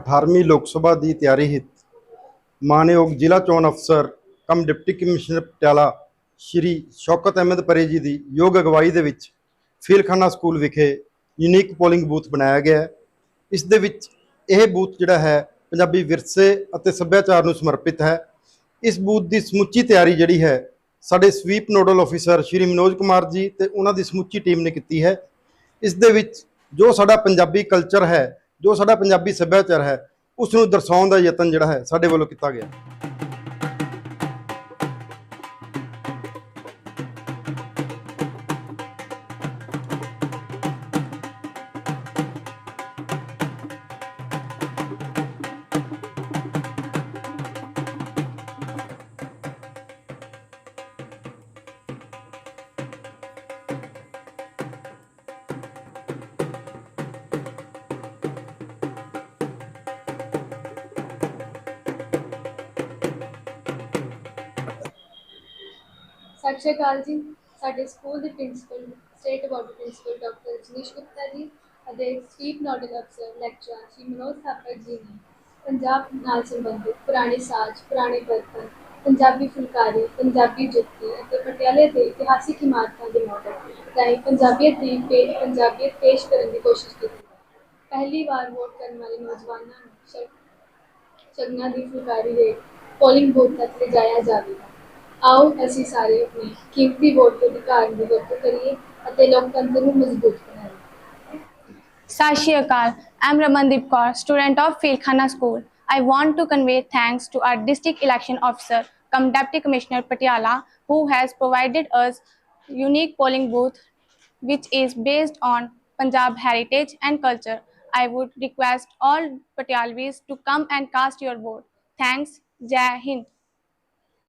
18ਵੀਂ ਲੋਕ ਸਭਾ ਦੀ ਤਿਆਰੀ ਹਿੱਤ ਮਾਨਯੋਗ ਜ਼ਿਲ੍ਹਾ ਚੋਣ ਅਫਸਰ, cum deputy commissioner Patiala Shri Shaukat Ahmad Parray ji ਦੀ ਯੋਗ ਅਗਵਾਈ ਦੇ ਵਿੱਚ ਫੀਲਖਾਨਾ ਸਕੂਲ ਵਿਖੇ ਯੂਨੀਕ ਪੋਲਿੰਗ ਬੂਥ ਬਣਾਇਆ ਗਿਆ ਹੈ। ਇਸ ਦੇ ਵਿੱਚ ਇਹ ਬੂਥ ਜਿਹੜਾ ਹੈ ਪੰਜਾਬੀ ਵਿਰਸੇ ਅਤੇ ਸੱਭਿਆਚਾਰ ਨੂੰ ਸਮਰਪਿਤ ਹੈ। ਇਸ ਬੂਥ ਦੀ ਸਮੁੱਚੀ ਤਿਆਰੀ ਜਿਹੜੀ ਹੈ ਸਾਡੇ SVEEP nodal officer Shri Manoj Kumar ji ਤੇ ਉਹਨਾਂ ਦੀ ਸਮੁੱਚੀ ਟੀਮ ਨੇ ਕੀਤੀ ਹੈ। ਇਸ ਦੇ ਵਿੱਚ ਜੋ ਸਾਡਾ ਪੰਜਾਬੀ ਕਲਚਰ ਹੈ ਜੋ ਸਾਡਾ ਪੰਜਾਬੀ ਸੱਭਿਆਚਾਰ ਹੈ ਉਸ ਨੂੰ ਦਰਸਾਉਣ ਦਾ ਯਤਨ ਜਿਹੜਾ ਹੈ ਸਾਡੇ ਵੱਲੋਂ ਕੀਤਾ ਗਿਆ। ਸਤਿ ਸ਼੍ਰੀ ਅਕਾਲ ਜੀ। ਸਾਡੇ ਸਕੂਲ ਦੇ principal, state board principal doctor Janish Gupta ji ਅਤੇ ਸਵੀਪ ਨੋਡਲ ਅਫਸਰ ਲੈਕਚਰਰ ਸ਼੍ਰੀ ਮਨੋਜ ਥਾਪਰ ਜੀ ਨੇ ਪੰਜਾਬ ਨਾਲ ਸੰਬੰਧਿਤ ਪੁਰਾਣੇ ਸਾਜ਼, ਪੁਰਾਣੇ ਬਰਤਨ, ਪੰਜਾਬੀ ਫੁਲਕਾਰੀ, ਪੰਜਾਬੀ ਜੁੱਤੀ ਅਤੇ ਪਟਿਆਲੇ ਦੇ ਇਤਿਹਾਸਿਕ ਇਮਾਰਤਾਂ ਦੇ ਮਾਡਲ ਰਾਹੀਂ ਪੰਜਾਬੀਅਤ ਦੀ ਪੇ, ਪੰਜਾਬੀਅਤ ਪੇਸ਼ ਕਰਨ ਦੀ ਕੋਸ਼ਿਸ਼ ਕੀਤੀ ਹੈ ਪਹਿਲੀ ਵਾਰ ਵੋਟ ਕਰਨ ਵਾਲੇ ਨੌਜਵਾਨਾਂ ਨੂੰ ਸ਼ਗ- ਸ਼ਗਨਾਂ ਦੀ ਫੁਲਕਾਰੀ ਦੇ ਪੋਲਿੰਗ ਬੂਥ ਤੱਕ ਲਿਜਾਇਆ ਜਾਵੇਗਾ। ਆਓ ਅਸੀਂ ਸਾਰੇ ਆਪਣੇ ਕੀਮਤੀ ਵੋਟ ਦੇ ਅਧਿਕਾਰ ਦੀ ਵਰਤੋਂ ਕਰੀਏ ਅਤੇ ਲੋਕਤੰਤਰ ਨੂੰ ਮਜ਼ਬੂਤ ਬਣਾਈਏ Sat Shri Akal. I'm Ramandeep Kaur, student of Filkhana School. I want to convey thanks to our district election officer, cum Deputy Commissioner Patiala, who has provided us unique polling booth, which is based on Punjab heritage and culture. I would request all Patialvis to come and cast your vote. Thanks. Jai Hind.